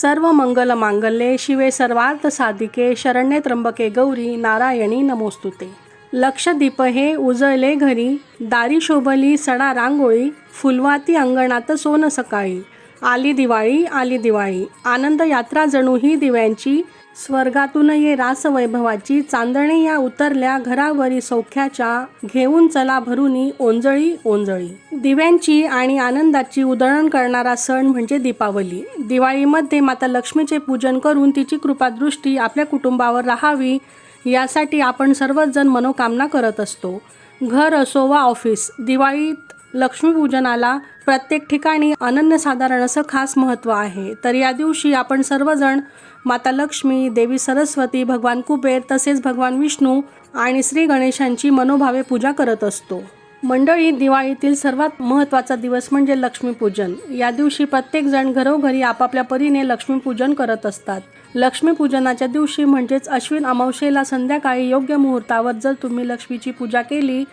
सर्व मंगल मांगल्ये शिवे सर्वार्थ साधिके शरण्ये त्र्यंबके गौरी नारायणी नमोस्तुते. लक्षदीप हे उजळले घरी दारी शोभली सडा रांगोळी फुलवाती अंगणात सोन सकाळी. आली दिवाळी आली दिवाळी. आनंद यात्रा जणू ही दिव्यांची स्वर्गातून ये चांदणे या उतरल्या घरावरी सौख्याच्या घेऊन चला भरुनी ओंजळी ओंजळी. दिव्यांची आणि आनंदाची उधळण करणारा सण म्हणजे दीपावली. दिवाळीमध्ये माता लक्ष्मीचे पूजन करून तिची कृपादृष्टी आपल्या कुटुंबावर राहावी यासाठी आपण सर्वच जण मनोकामना करत असतो. घर असो वा ऑफिस दिवाळीत लक्ष्मीपूजनाला प्रत्येक ठिकाणी अनन्यसाधारण असं खास महत्त्व आहे. तर या दिवशी आपण सर्वजण माता लक्ष्मी देवी सरस्वती भगवान कुबेर तसेच भगवान विष्णू आणि श्री गणेशांची मनोभावे पूजा करत असतो. मंडळी दिवाळीतील सर्वात महत्त्वाचा दिवस म्हणजे लक्ष्मीपूजन. या दिवशी प्रत्येकजण घरोघरी आपापल्या परीने लक्ष्मीपूजन करत असतात. लक्ष्मीपूजनाच्या दिवशी म्हणजेच अश्विन अमावशेला संध्याकाळी योग्य मुहूर्तावर जर तुम्ही लक्ष्मीची पूजा केली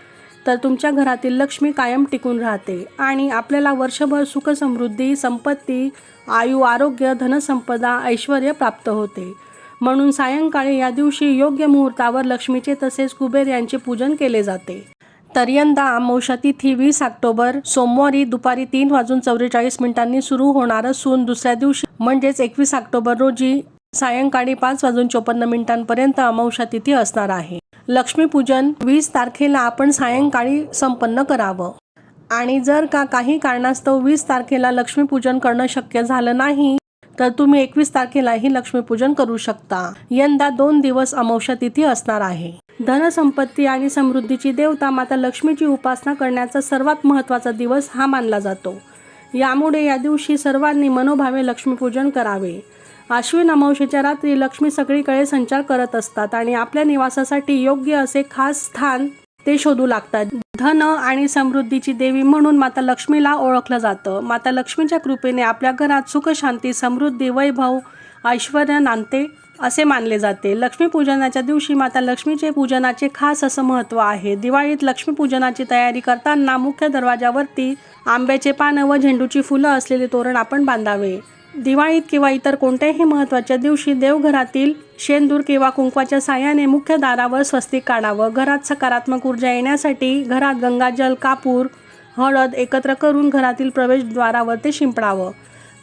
तर तुमच्या घरातील लक्ष्मी कायम टिकून राहते. आणि आपल्याला वर्षभर सुखसमृद्धी संपत्ती आयु आरोग्य धनसंपदा ऐश्वर प्राप्त होते. म्हणून सायंकाळी या दिवशी योग्य मुहूर्तावर लक्ष्मीचे तसेच कुबेर यांचे पूजन केले जाते. तर यंदा अमावस्या तिथी वीस ऑक्टोबर सोमवारी दुपारी तीन वाजून चौवेचाळीस मिनिटांनी सुरू होणार असून दुसऱ्या दिवशी म्हणजेच एकवीस ऑक्टोबर रोजी सायंकाळी पाच वाजून चोपन्न मिनिटांपर्यंत अमावस्या तिथी असणार आहे. लक्ष्मीपूजन वीस तारखेला आपण सायंकाळी संपन्न करावं. आणि जर का काही कारणास्तव वीस तारखेला लक्ष्मीपूजन करणं शक्य झालं नाही तर तुम्ही एकवीस तारखेलाही लक्ष्मीपूजन करू शकता. यंदा दोन दिवस अमावस्या तिथी असणार आहे. धनसंपत्ती आणि समृद्धीची देवता माता लक्ष्मीची उपासना करण्याचा सर्वात महत्त्वाचा दिवस हा मानला जातो. यामुळे या दिवशी सर्वांनी मनोभावे लक्ष्मीपूजन करावे. आश्विन अमावशीच्या रात्री लक्ष्मी सगळीकडे संचार करत असतात आणि आपल्या निवासासाठी योग्य असे खास स्थान ते शोधू लागतात. धन आणि समृद्धीची देवी म्हणून माता लक्ष्मीला ओळखलं जातं. माता लक्ष्मीच्या कृपेने आपल्या घरात सुख शांती समृद्धी वैभव ऐश्वर नांदते असे मानले जाते. लक्ष्मीपूजनाच्या दिवशी माता लक्ष्मीचे पूजनाचे खास असं महत्त्व आहे. दिवाळीत लक्ष्मीपूजनाची तयारी करताना मुख्य दरवाजावरती आंब्याचे पानं व झेंडूची फुलं असलेले तोरण आपण बांधावे. दिवाळीत किंवा इतर कोणत्याही महत्त्वाच्या दिवशी देवघरातील शेंदूर किंवा कुंकवाच्या साह्याने मुख्य दारावर स्वस्तिक काढावं. घरात सकारात्मक ऊर्जा येण्यासाठी घरात गंगाजल कापूर हळद एकत्र करून घरातील प्रवेशद्वारावर ते शिंपडावं.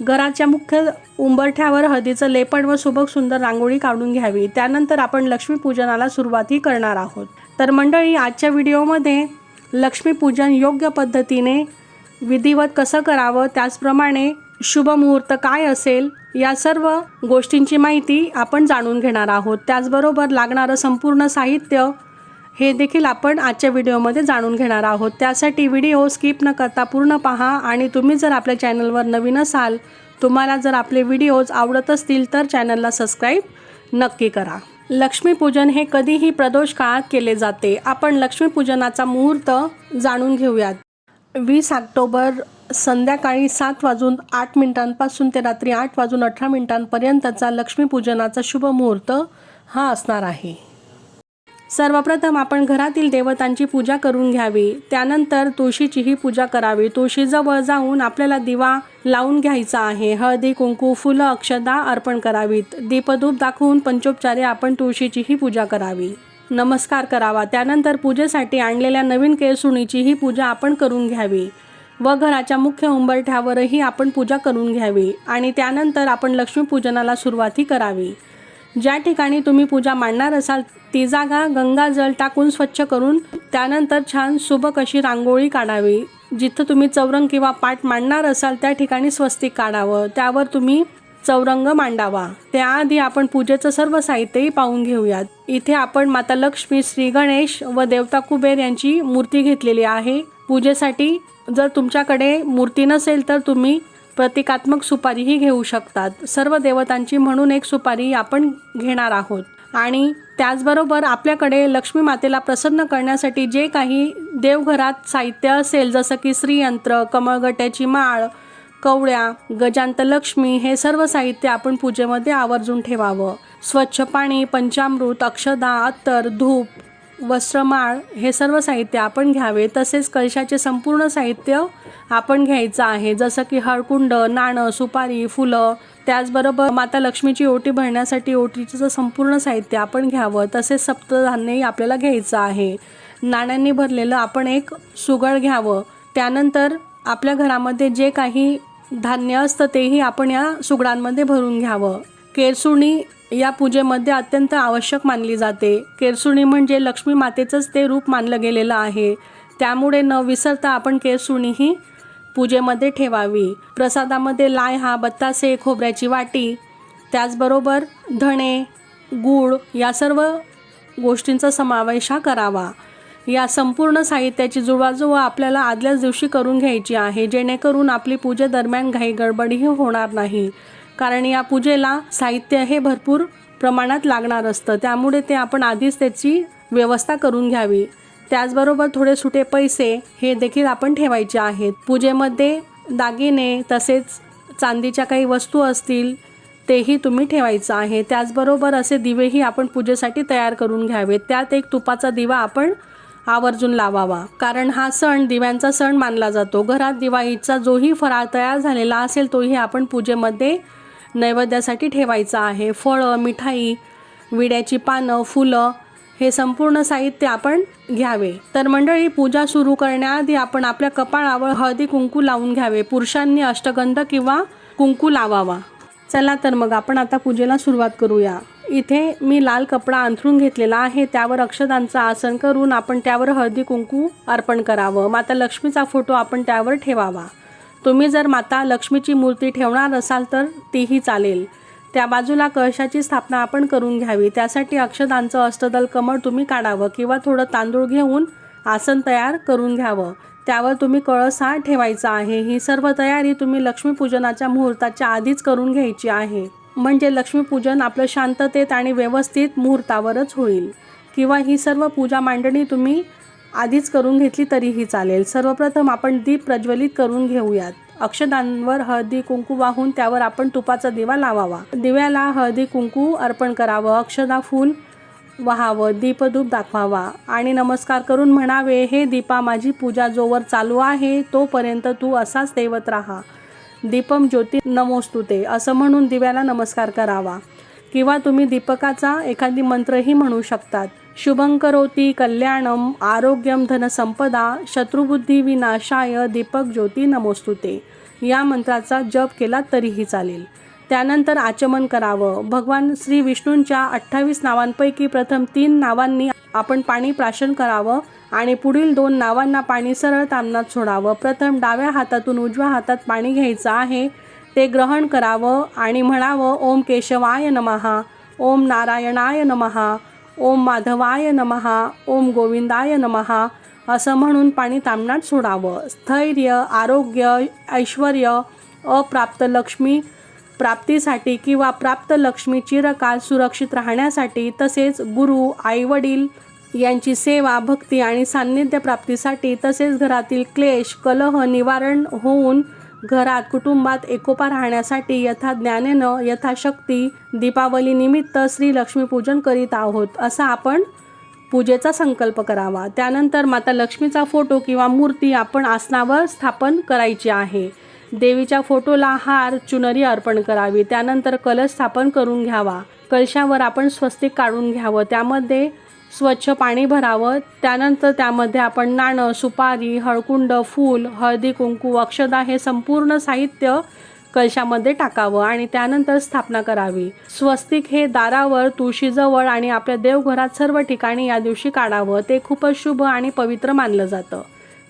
घराच्या मुख्य उंबरठ्यावर हळदीचं लेपण व सुबक सुंदर रांगोळी काढून घ्यावी. त्यानंतर आपण लक्ष्मीपूजनाला सुरुवातही करणार आहोत. तर मंडळी आजच्या व्हिडिओमध्ये लक्ष्मीपूजन योग्य पद्धतीने विधिवत कसं करावं? त्याचप्रमाणे शुभ मुहूर्त काय असेल या सर्व गोष्टींची माहिती आपण जाणून घेणार आहोत. त्याचबरोबर लागणारं संपूर्ण साहित्य हे देखील आपण आजच्या व्हिडिओमध्ये जाणून घेणार आहोत. त्यासाठी व्हिडिओ स्किप न करता पूर्ण पहा आणि तुम्ही जर आपल्या चॅनलवर नवीन असाल तुम्हाला जर आपले व्हिडिओज आवडत असतील तर चॅनलला सबस्क्राईब नक्की करा. लक्ष्मीपूजन हे कधीही प्रदोष काळात केले जाते. आपण लक्ष्मीपूजनाचा मुहूर्त जाणून घेऊयात. वीस ऑक्टोबर संध्याकाळी सात वाजून आठ मिनिटांपासून ते रात्री आठ वाजून अठरा मिनिटांपर्यंतचा लक्ष्मीपूजनाचा शुभ मुहूर्त हा असणार आहे. सर्वप्रथम आपण घरातील देवतांची पूजा करून घ्यावी. त्यानंतर तुळशीचीही पूजा करावी. तुळशीजवळ जाऊन आपल्याला दिवा लावून घ्यायचा आहे. हळदी कुंकू फुलं अक्षदा अर्पण करावीत. दीपधूप दाखवून पंचोपचारे आपण तुळशीचीही पूजा करावी. नमस्कार करावा. त्यानंतर पूजेसाठी आणलेल्या नवीन केळसुणीचीही पूजा आपण करून घ्यावी. व घराच्या मुख्य उंबरठ्यावरही आपण पूजा करून घ्यावी आणि त्यानंतर आपण लक्ष्मीपूजनाला सुरुवाती करावी. ज्या ठिकाणी तुम्ही पूजा मांडणार असाल ती जागा गंगाजल टाकून स्वच्छ करून त्यानंतर छान सुबक अशी रांगोळी काढावी जिथं तुम्ही चौरंग किंवा पाट मांडणार असाल त्या ठिकाणी स्वस्तिक काढावं. त्यावर तुम्ही चौरंग मांडावा. त्याआधी आपण पूजेचं सर्व साहित्यही पाहून घेऊयात. इथे आपण माता लक्ष्मी श्री गणेश व देवता कुबेर यांची मूर्ती घेतलेली आहे. पूजेसाठी जर तुमच्याकडे मूर्ती नसेल तर तुम्ही प्रतिकात्मक सुपारीही घेऊ शकतात. सर्व देवतांची म्हणून एक सुपारी आपण घेणार आहोत. आणि त्याचबरोबर आपल्याकडे लक्ष्मी मातेला प्रसन्न करण्यासाठी जे काही देवघरात साहित्य असेल जसं की श्रीयंत्र कमळगट्याची माळ कवड्या गजांतलक्ष्मी हे सर्व साहित्य आपण पूजेमध्ये आवर्जून ठेवावं. स्वच्छ पाणी पंचामृत अक्षदा अत्तर धूप वस्त्रमाळ हे सर्व साहित्य आपण घ्यावे. तसेच कलशाचे संपूर्ण साहित्य आपण घ्यायचं आहे. जसं की हळकुंड नाणं सुपारी फुलं त्याचबरोबर माता लक्ष्मीची ओटी भरण्यासाठी ओटीचं संपूर्ण साहित्य आपण घ्यावं. तसेच सप्तधान्यही आपल्याला घ्यायचं आहे. नाण्यांनी भरलेलं आपण एक सुगळ घ्यावं. त्यानंतर आपल्या घरामध्ये जे काही धान्य असतं तेही आपण या सुगडांमध्ये भरून घ्यावं. केरसुणी या पूजेमध्ये अत्यंत आवश्यक मानली जाते. केरसुणी म्हणजे लक्ष्मी मातेचंच ते रूप मानलं गेलेलं आहे. त्यामुळे न विसरता आपण केरसुणी ही पूजेमध्ये ठेवावी. प्रसादामध्ये लाय हा बत्तासे खोबऱ्याची वाटी त्याचबरोबर धणे गूळ या सर्व गोष्टींचा समावेश हा करावा. या संपूर्ण साहित्याची जुळवाजुळव आपल्याला आदल्याच दिवशी करून घ्यायची आहे जेणेकरून आपली पूजेदरम्यान घाई गडबडीही होणार नाही. कारण या पूजेला साहित्य हे भरपूर प्रमाणात लागणार असतं. त्यामुळे ते आपण आधीच त्याची व्यवस्था करून घ्यावी. त्याचबरोबर थोडे सुटे पैसे हे देखील आपण ठेवायचे आहेत. पूजेमध्ये दागिने तसेच चांदीच्या काही वस्तू असतील तेही तुम्ही ठेवायचं आहे. त्याचबरोबर असे दिवेही आपण पूजेसाठी तयार करून घ्यावेत. त्यात एक तुपाचा दिवा आपण आवर्जून लावावा. कारण हा सण दिव्यांचा सण मानला जातो. घरात दिवाळीचा जोही फराळ तयार झालेला असेल तोही आपण पूजेमध्ये नैवेद्यासाठी ठेवायचा आहे. फळं मिठाई विड्याची पानं फुलं हे संपूर्ण साहित्य आपण घ्यावे. तर मंडळी पूजा सुरू करण्याआधी आपण आपल्या कपाळावर हळदी कुंकू लावून घ्यावे. पुरुषांनी अष्टगंध किंवा कुंकू लावावा. चला तर मग आपण आता पूजेला सुरुवात करूया. इथे मी लाल कपडा अंथरून घेतलेला आहे. त्यावर अक्षदांचं आसन करून आपण त्यावर हळदी कुंकू अर्पण करावं. माता लक्ष्मीचा फोटो आपण त्यावर ठेवावा. तुम्ही जर माता लक्ष्मीची मूर्ती ठेवणार असाल तर तीही चालेल. त्या बाजूला कळशाची स्थापना आपण करून घ्यावी. त्यासाठी अक्षदांचं अष्टदल कमळ तुम्ही काढावं किंवा थोडं तांदूळ घेऊन आसन तयार करून घ्यावं. त्यावर तुम्ही कळस हा ठेवायचा आहे. ही सर्व तयारी तुम्ही लक्ष्मीपूजनाच्या मुहूर्ताच्या आधीच करून घ्यायची आहे. म्हणजे लक्ष्मीपूजन आपलं शांततेत आणि व्यवस्थित मुहूर्तावरच होईल. किंवा ही सर्व पूजा मांडणी तुम्ही आधीच करून घेतली तरीही चालेल. सर्वप्रथम आपण दीप प्रज्वलित करून घेऊयात. अक्षदांवर हळदी कुंकू वाहून त्यावर आपण तुपाचा दिवा लावावा. दिव्याला हळदी कुंकू अर्पण करावं. अक्षदा फूल व्हावं. दीपधूप दाखवावा. आणि नमस्कार करून म्हणावे हे दीपा माझी पूजा जोवर चालू आहे तोपर्यंत तू असाच देवत राहा. दीपम ज्योती नमोस्तुते असं म्हणून दिव्याला नमस्कार करावा. किंवा तुम्ही दीपकाचा एखादी मंत्रही म्हणू शकतात. शुभं करोती कल्याणम आरोग्यम धनसंपदा शत्रुबुद्धी विनाशाय दीपक ज्योती नमोस्तुते या मंत्राचा जप केला तरीही चालेल. त्यानंतर आचमन करावं. भगवान श्री विष्णूंच्या अठ्ठावीस नावांपैकी प्रथम तीन नावांनी आपण पाणी प्राशन करावं. आणि पुढील दोन नावांना पाणी सरळ तामनात सोडावं. प्रथम डाव्या हातातून उजव्या हातात पाणी घ्यायचं आहे. ते ग्रहण करावं आणि म्हणावं ओम केशवाय नमहा ओम नारायणाय नमहा ओम माधवाय नमहा ओम गोविंदाय नमहा असं म्हणून पाणी तामणात सोडावं. स्थैर्य आरोग्य ऐश्वर अप्राप्त लक्ष्मी प्राप्तीसाठी किंवा प्राप्त लक्ष्मी चिरकाल सुरक्षित राहण्यासाठी तसेच गुरु आईवडील यांची सेवा भक्ती आणि सान्निध्य प्राप्तीसाठी तसेच घरातील क्लेश कलह निवारण होऊन घरात कुटुंबात एकोपा राहण्यासाठी यथा ज्ञानेनं यथाशक्ती दीपावलीनिमित्त श्री लक्ष्मीपूजन करीत आहोत असा आपण पूजेचा संकल्प करावा. त्यानंतर माता लक्ष्मीचा फोटो किंवा मूर्ती आपण आसनावर स्थापन करायची आहे. देवीच्या फोटोला हार चुनरी अर्पण करावी. त्यानंतर कलश स्थापन करून घ्यावा. कलशावर आपण स्वस्तिक काढून घ्यावं. त्यामध्ये स्वच्छ पाणी भरावं. त्यानंतर त्यामध्ये आपण नाणं सुपारी हळकुंड फूल हळदी कुंकू अक्षदा हे संपूर्ण साहित्य कलशामध्ये टाकावं आणि त्यानंतर स्थापना करावी. स्वस्तिक हे दारावर तुळशीजवळ आणि आपल्या देवघरात सर्व ठिकाणी या दिवशी काढावं. ते खूपच शुभ आणि पवित्र मानलं जातं.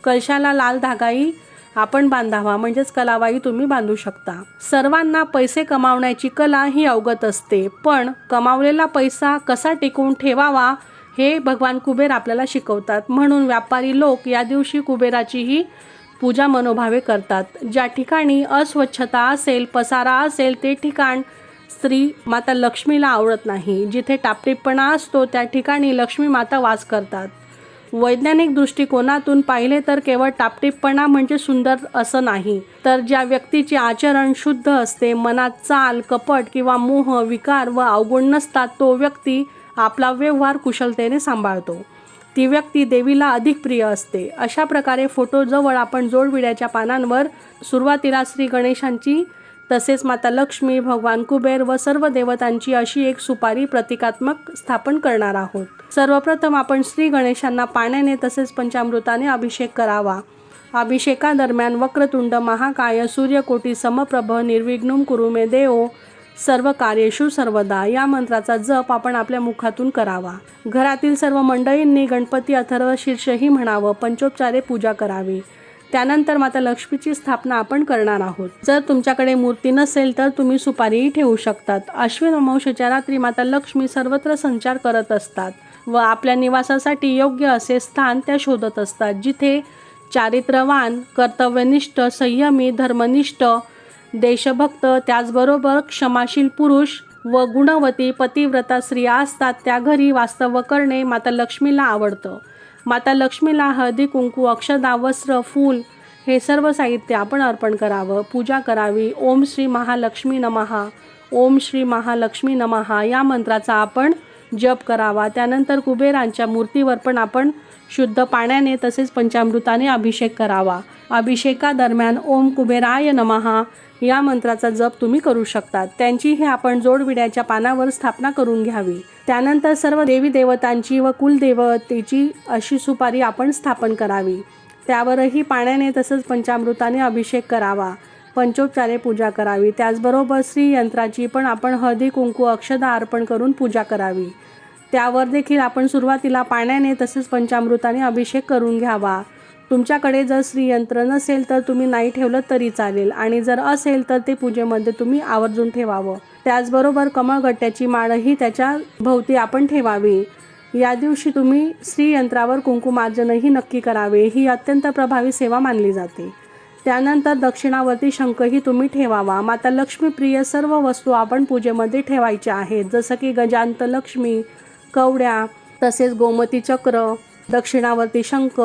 कलशाला लाल धागाही आपण बांधावा म्हणजेच कलावाई तुम्ही बांधू शकता. सर्वांना पैसे कमावण्याची कला ही अवगत असते. पण कमावलेला पैसा कसा टिकवून ठेवावा हे भगवान कुबेर आपल्याला शिकवतात. म्हणून व्यापारी लोक या दिवशी कुबेराचीही पूजा मनोभावे करतात. ज्या ठिकाणी अस्वच्छता असेल पसारा असेल ते ठिकाण स्त्री माता लक्ष्मीला आवडत नाही. जिथे टापटीपणा असतो त्या ठिकाणी लक्ष्मी माता वास करतात. वैज्ञानिक दृष्टिकोनातून पाहिले तर केवळ टापटीपणा म्हणजे सुंदर असं नाही. तर ज्या व्यक्तीचे आचरण शुद्ध असते मनात चाल कपट किंवा मोह विकार व अवगुण नसतात तो व्यक्ती आपला व्यवहार कुशलतेने सांभाळतो. ती व्यक्ती देवीला अधिक प्रिय असते. अशा प्रकारे फोटोजवळ आपण जोडविड्याच्या पानांवर सुरुवातीला श्री गणेशांची तसेच माता लक्ष्मी भगवान कुबेर व सर्व देवतांची अशी एक सुपारी प्रतिकात्मक स्थापन करणार आहोत. सर्वप्रथम आपण श्री गणेशांना पाण्याने तसेच पंचामृताने अभिषेक करावा. अभिषेकादरम्यान वक्रतुंड महाकाय सूर्यकोटी समप्रभ निर्विघ्नुम कुरुमे देव सर्व कार्येषु सर्वदा या मंत्राचा जप आपण आपल्या मुखातून करावा. घरातील सर्व मंडळींनी गणपती अथर्व शीर्षही म्हणावं पंचोपचारे पूजा करावी. त्यानंतर माता लक्ष्मीची स्थापना आपण करणार आहोत. जर तुमच्याकडे मूर्ती नसेल तर तुम्ही सुपारीही ठेवू शकतात. अश्विन अमावस्येच्या रात्री माता लक्ष्मी सर्वत्र संचार करत असतात व आपल्या निवासासाठी योग्य असे स्थान त्या शोधत असतात जिथे चारित्र्यवान कर्तव्यनिष्ठ संयमी धर्मनिष्ठ देशभक्त त्याचबरोबर क्षमाशील पुरुष व गुणवती पतिव्रता स्त्रिया असतात त्या घरी वास्तव्य करणे माता लक्ष्मीला आवडतं. माता लक्ष्मीला हळदी कुंकू अक्षदा वस्त्र फूल हे सर्व साहित्य आपण अर्पण करावं. पूजा करावी. ओम श्री महालक्ष्मी नमहा. ओम श्री महालक्ष्मी नमहा या मंत्राचा आपण जप करावा. त्यानंतर कुबेरांच्या मूर्तीवर पण आपण शुद्ध पाण्याने तसेच पंचामृताने अभिषेक करावा. अभिषेकादरम्यान ओम कुबेराय नमहा या मंत्राचा जप तुम्ही करू शकतात. त्यांचीही आपण जोडविड्याच्या पानावर स्थापना करून घ्यावी. त्यानंतर सर्व देवी देवतांची व कुलदेवतेची अशी सुपारी आपण स्थापन करावी. त्यावरही पाण्याने तसंच पंचामृताने अभिषेक करावा. पंचोपचारे पूजा करावी. त्याचबरोबर श्री यंत्राची पण आपण हळदी कुंकू अक्षदा अर्पण करून पूजा करावी. त्यावर देखील आपण सुरुवातीला पाण्याने तसेच पंचामृताने अभिषेक करून घ्यावा. तुमच्याकडे जर श्रीयंत्र नसेल तर तुम्ही नाही ठेवलं तरी चालेल. आणि जर असेल तर ते पूजेमध्ये तुम्ही आवर्जून ठेवावं. त्याचबरोबर कमळगट्ट्याची माळही त्याच्या भोवती आपण ठेवावी. या दिवशी तुम्ही श्रीयंत्रावर कुंकुमार्जनही नक्की करावे. ही अत्यंत प्रभावी सेवा मानली जाते. त्यानंतर दक्षिणावरती शंखही तुम्ही ठेवावा. माता लक्ष्मीप्रिय सर्व वस्तू आपण पूजेमध्ये ठेवायच्या आहेत. जसं की गजांत लक्ष्मी कवड्या तसेच गोमती चक्र दक्षिणावरती शंख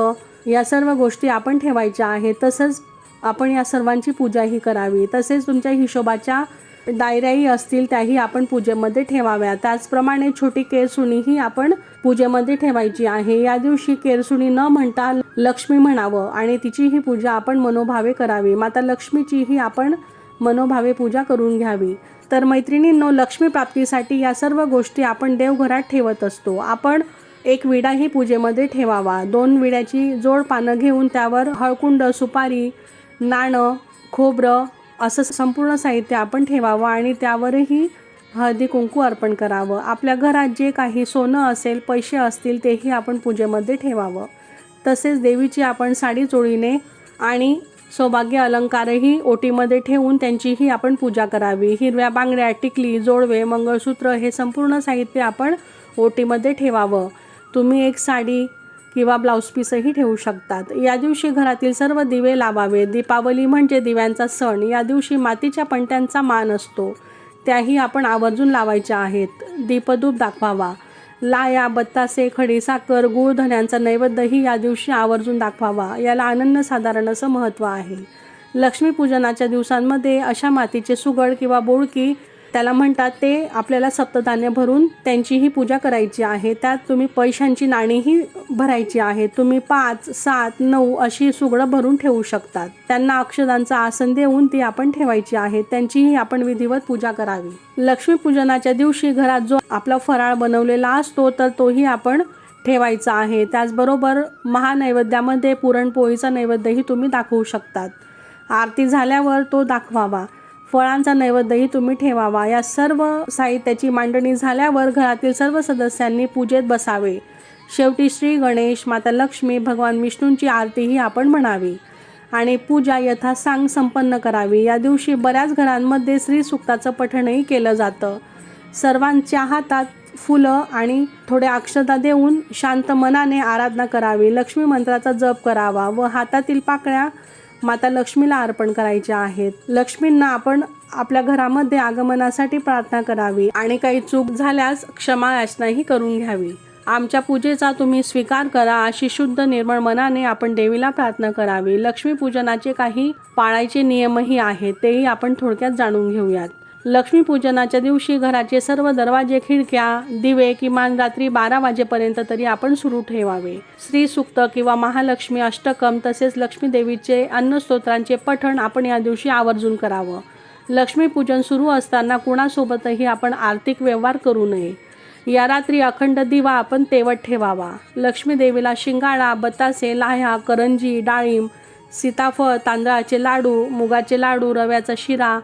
या सर्व गोष्टी आपण ठेवायच्या आहेत. तसंच आपण या सर्वांची पूजाही करावी. तसेच तुमच्या हिशोबाच्या डायऱ्याही असतील त्याही आपण पूजेमध्ये ठेवाव्या. त्याचप्रमाणे छोटी केरसुणीही आपण पूजेमध्ये ठेवायची आहे. या दिवशी केरसुणी न म्हणता लक्ष्मी म्हणावं आणि तिचीही पूजा आपण मनोभावे करावी. माता लक्ष्मीचीही आपण मनोभावे पूजा करून घ्यावी. तर मैत्रिणींनो लक्ष्मी प्राप्तीसाठी या सर्व गोष्टी आपण देवघरात ठेवत असतो. आपण एक विडाही पूजेमध्ये ठेवावा. दोन विड्याची जोड पानं घेऊन त्यावर हळकुंड सुपारी नाणं खोबरं असं संपूर्ण साहित्य आपण ठेवावं आणि त्यावरही हळदी कुंकू अर्पण करावं. आपल्या घरात जे काही सोनं असेल पैसे असतील तेही आपण पूजेमध्ये ठेवावं. तसेच देवीची आपण साडी चोळीने आणि सौभाग्य अलंकारही ओटीमध्ये ठेवून त्यांचीही आपण पूजा करावी. हिरव्या बांगड्या टिकली जोडवे मंगळसूत्र हे संपूर्ण साहित्य आपण ओटीमध्ये ठेवावं. तुम्ही एक साडी किंवा ब्लाऊज पीसही ठेवू शकतात. या दिवशी घरातील सर्व दिवे लावावे. दीपावली म्हणजे दिव्यांचा सण. या दिवशी मातीच्या पणत्यांचा मान असतो. त्याही आपण आवर्जून लावायच्या आहेत. दीपधूप दाखवावा. लाया बत्तासे खडीसाखर गूळ धन्यांचा नैवेद्यही या दिवशी आवर्जून दाखवावा. याला अनन्यसाधारण असं महत्त्व आहे. लक्ष्मीपूजनाच्या दिवसांमध्ये अशा मातीचे सुगड किंवा बोळकी त्याला म्हणतात ते आपल्याला सप्तधान्य भरून त्यांचीही पूजा करायची आहे. त्यात तुम्ही पैशांची नाणीही भरायची आहे. तुम्ही पाच सात नऊ अशी सुगडं भरून ठेवू शकतात. त्यांना अक्षदांचं आसन देऊन ती आपण ठेवायची आहे. त्यांचीही आपण विधिवत पूजा करावी. लक्ष्मीपूजनाच्या दिवशी घरात जो आपला फराळ बनवलेला असतो तर तोही आपण ठेवायचा आहे. त्याचबरोबर महानैवेद्यामध्ये पुरणपोळीचा नैवेद्यही तुम्ही दाखवू शकतात. आरती झाल्यावर तो दाखवावा. फळांचा नैवेद्यही तुम्ही ठेवावा. या सर्व साहित्याची मांडणी झाल्यावर घरातील सर्व सदस्यांनी पूजेत बसावे. शेवटी श्री गणेश माता लक्ष्मी भगवान विष्णूंची आरतीही आपण म्हणावी. आणि पूजा यथासांग संपन्न करावी. या दिवशी बऱ्याच घरांमध्ये श्री सुक्ताचं पठणही केलं जातं. सर्वांच्या हातात फुलं आणि थोड्या अक्षता देऊन शांत मनाने आराधना करावी. लक्ष्मी मंत्राचा जप करावा व हातातील पाकळ्या माता लक्ष्मीला अर्पण करायच्या आहेत. लक्ष्मींना आपण आपल्या घरामध्ये आगमनासाठी प्रार्थना करावी आणि काही चूक झाल्यास क्षमा याचनाही करून घ्यावी. आमच्या पूजेचा तुम्ही स्वीकार करा अशी शुद्ध निर्मळ मनाने आपण देवीला प्रार्थना करावी. लक्ष्मीपूजनाचे काही पाळायचे नियमही आहेत तेही आपण थोडक्यात जाणून घेऊयात. लक्ष्मीपूजनाच्या दिवशी घराचे सर्व दरवाजे खिडक्या दिवे किमान रात्री बारा वाजेपर्यंत तरी आपण सुरू ठेवावे. श्री सुक्त किंवा महालक्ष्मी अष्टकम तसेच लक्ष्मी देवीचे अन्नस्तोत्रांचे पठण आपण या दिवशी आवर्जून करावं. लक्ष्मीपूजन सुरू असताना कुणासोबतही आपण आर्थिक व्यवहार करू नये. या रात्री अखंड दिवा आपण तेवत ठेवावा. लक्ष्मीदेवीला शिंगाळा बतासे लाह्या करंजी डाळिंब सीताफळ तांदळाचे लाडू मुगाचे लाडू रव्याचा शिरा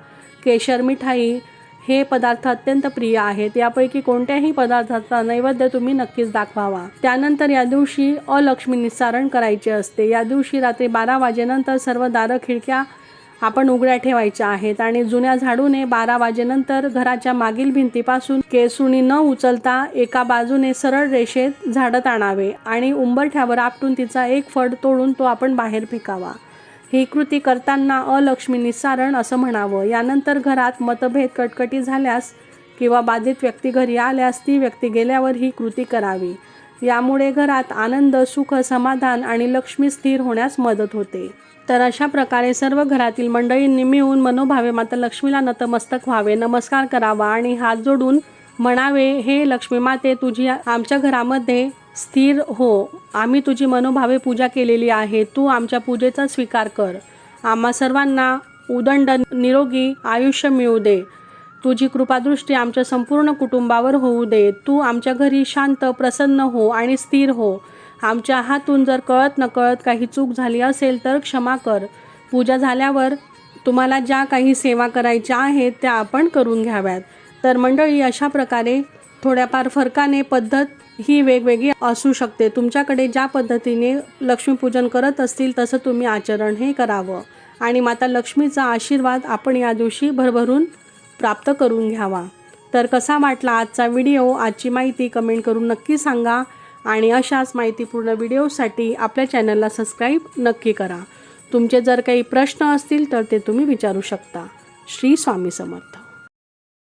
केशर मिठाई हे पदार्थ अत्यंत प्रिय आहेत. यापैकी कोणत्याही पदार्थाचा नैवेद्य तुम्ही नक्कीच दाखवावा. त्यानंतर या दिवशी अलक्ष्मी निस्सारण करायचे असते. या दिवशी रात्री बारा वाजेनंतर सर्व दारं खिडक्या आपण उघड्या ठेवायच्या आहेत आणि जुन्या झाडूने बारा वाजेनंतर घराच्या मागील भिंतीपासून केसुणी न उचलता एका बाजूने सरळ रेषेत झाडत आणावे आणि उंबरठ्यावर आपटून तिचा एक फड तोडून तो आपण बाहेर फेकावा. ही कृती करताना अलक्ष्मी निस्सारण असं म्हणावं. यानंतर घरात मतभेद कटकटी झाल्यास किंवा बाधित व्यक्ती घरी आल्यास ती व्यक्ती गेल्यावर ही कृती करावी. यामुळे घरात आनंद सुख समाधान आणि लक्ष्मी स्थिर होण्यास मदत होते. तर अशा प्रकारे सर्व घरातील मंडळींनी मिळून मनोभावे माता लक्ष्मीला नतमस्तक व्हावे नमस्कार करावा आणि हात जोडून म्हणावे हे लक्ष्मी माते तुझी आमच्या घरामध्ये स्थिर हो आम्ही तुझी मनोभावे पूजा केलेली आहे तू आमच्या पूजेचा स्वीकार कर. आम्हा सर्वांना उदंड निरोगी आयुष्य मिळू दे. तुझी कृपादृष्टी आमच्या संपूर्ण कुटुंबावर होऊ दे. तू आमच्या घरी शांत प्रसन्न हो आणि स्थिर हो. आमच्या हातून जर कळत नकळत काही चूक झाली असेल तर क्षमा कर. पूजा झाल्यावर तुम्हाला ज्या काही सेवा करायच्या आहेत त्या आपण करून घ्याव्यात. तर मंडळी अशा प्रकारे थोड्याफार फरकाने पद्धत ही वेगवेगळी असू शकते. तुमच्याकडे ज्या पद्धतीने लक्ष्मीपूजन करत असतील तसं तुम्ही आचरण हे करावं. आणि माता लक्ष्मीचा आशीर्वाद आपण या दिवशी भरभरून प्राप्त करून घ्यावा. तर कसा वाटला आजचा व्हिडिओ? आजची माहिती कमेंट करून नक्की सांगा. आणि अशाच माहितीपूर्ण व्हिडिओसाठी आपल्या चॅनलला सबस्क्राईब नक्की करा. तुमचे जर काही प्रश्न असतील तर ते तुम्ही विचारू शकता. श्री स्वामी समर्थ.